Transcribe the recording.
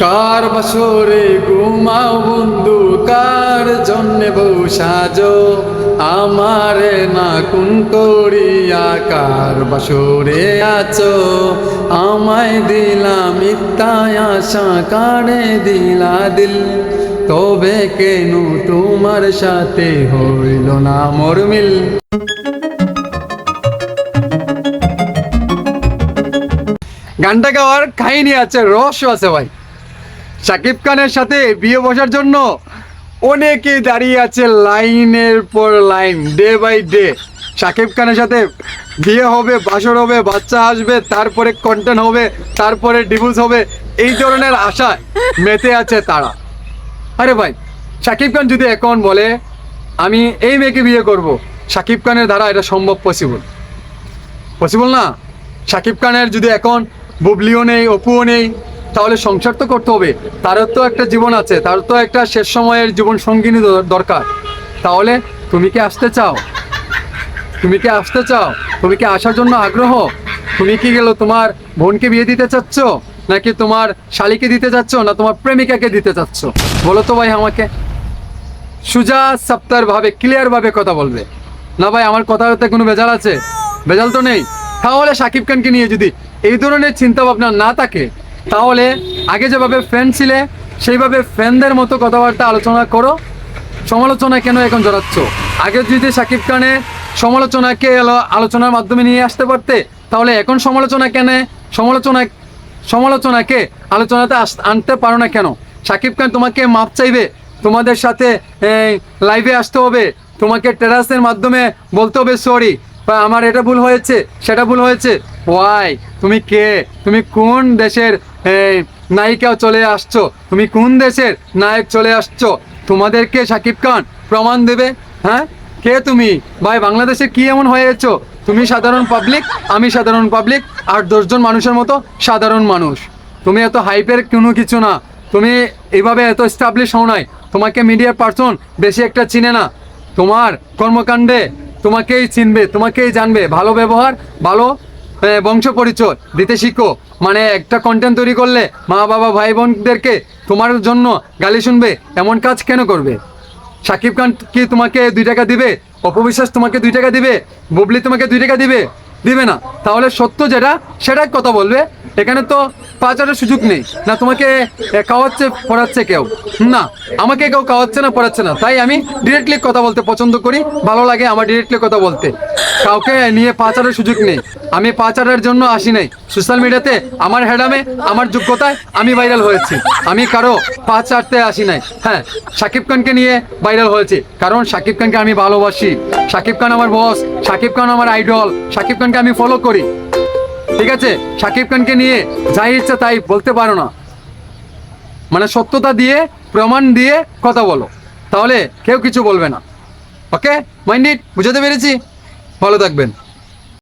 কার বছরে ঘুমাও বন্ধু, কার জন্যে বউ সাজো? আমারে না কোন করিয়া কার বছরে আছো? আমায় দিলা মিথ্যায় আশা কারে দিলা দিল। তবে কেন তোমার সাথে হইল না মোর মিল? গানটা গাওয়ার কাহিনী আছে, রহস্য আছে ভাই। শাকিব খানের সাথে বিয়ে বসার জন্য অনেকে দাঁড়িয়ে আছে লাইনের পর line day by day Shakib খানের সাথে বিয়ে হবে, বাসর হবে, বাচ্চা আসবে, তারপরে কন্টেন্ট হবে, তারপরে ডিভোর্স হবে, এই ধরনের আশায় মেতে আছে তারা। আরে ভাই শাকিব খান যদি এখন বলে, আমি এই মেয়েকে বিয়ে করব শাকিব খানের দ্বারা এটা সম্ভব পসিবল পসিবল না? শাকিব খানের যদি এখন বুবলিও নেই, অপুও নেই তাহলে সংসার তো করতে হবে। তারও তো একটা জীবন আছে তার তো একটা শেষ সময়ের জীবন সঙ্গিনী দরকার। তাহলে তুমি কি আসতে চাও? তুমি কি আসতে চাও? তুমি কি আসার জন্য আগ্রহ? তুমি কি গেলো তোমার বোনকে বিয়ে দিতে চাচ্ছ, নাকি তোমার শালিকে দিতে চাচ্ছ, না তোমার প্রেমিকাকে দিতে চাচ্ছ? বলো তো ভাই আমাকে। সুজা সপ্তার ভাবে ক্লিয়ার ভাবে কথা বলবে। না ভাই, আমার কথাতে কোনো বেজাল আছে? বেজাল তো নেই। তাহলে সাকিব খানকে নিয়ে যদি এই ধরনের চিন্তা ভাবনা না থাকে তাহলে আগে যেভাবে ফ্রেন্ড ছিলে, সেইভাবে ফ্রেন্ডদের মতো কথাবার্তা আলোচনা করো। সমালোচনা কেন এখন জড়াচ্ছ? আগে যদি সাকিব খানের সমালোচনাকে আলোচনার মাধ্যমে নিয়ে আসতে পারতে, তাহলে এখন সমালোচনা কেন? সমালোচনা সমালোচনাকে আলোচনাতে আনতে পারো না কেন? সাকিব খান তোমাকে মাপ চাইবে। তোমাদের সাথে লাইভে আসতে হবে। তোমাকে টেরাসের মাধ্যমে বলতে হবে সরি বা আমার এটা ভুল হয়েছে, সেটা ভুল হয়েছে। ওয়াই তুমি কে? তুমি কোন দেশের এই, নায়িকা চলে আসছো। তুমি কোন দেশের নায়ক চলে আসছো? তোমাদেরকে সাকিব খান প্রমাণ দেবে? হ্যাঁ? কে তুমি? ভাই বাংলাদেশে কি এমন হয়ে হয়েছো? তুমি সাধারণ পাবলিক আমি সাধারণ পাবলিক আর দশজন মানুষের মতো সাধারণ মানুষ। তুমি এত হাইপের কোনো কিছু না। তুমি এইভাবে এত স্টাবলিশ হও নাই। তোমাকে মিডিয়ার পার্সন বেশি একটা চিনে না। তোমার কর্মকাণ্ডে তোমাকেই চিনবে তোমাকেই জানবে। ভালো ব্যবহার ভালো বংশ পরিচয়। দিতে শিখো। মানে একটা কন্টেন্ট তৈরি করলে মা, বাবা, ভাই, বোনদেরকে তোমার জন্য গালি শুনবে। এমন কাজ কেন করবে? সাকিব খান কি তোমাকে দুই টাকা দিবে? অপবিশ্বাস তোমাকে দুই টাকা দিবে? বুবলি তোমাকে দুই টাকা দিবে? দিবে না। তাহলে সত্য যেটা সেটাই কথা বলবে। এখানে তো পাচারের সুযোগ নেই। না তোমাকে এ, খাওয়াচ্ছে পড়াচ্ছে কেউ। না আমাকে কেউ খাওয়াচ্ছে না পড়াচ্ছে না। তাই আমি ডিরেক্টলি কথা বলতে পছন্দ করি। ভালো লাগে আমার ডিরেক্টলি কথা বলতে। কাউকে নিয়ে পাচারের সুযোগ নেই। আমি পাচারের জন্য আসি নাই। সোশ্যাল মিডিয়াতে আমার হেডামে আমার যোগ্যতায় আমি ভাইরাল হয়েছি। আমি কারও পা চাটতে আসি নাই। হ্যাঁ সাকিব খানকে নিয়ে ভাইরাল হয়েছে। কারণ সাকিব খানকে আমি ভালোবাসি। সাকিব খান আমার বস সাকিব খান আমার আইডল সাকিব খানকে আমি ফলো করি। ঠিক আছে? সাকিব খানকে নিয়ে যাই ইচ্ছা তাই বলতে পারো না। মানে সত্যতা দিয়ে, প্রমাণ দিয়ে কথা বলো। তাহলে কেউ কিছু বলবে না। ওকে মাইন্ডিট বুঝাতে পেরেছি? ভালো থাকবেন।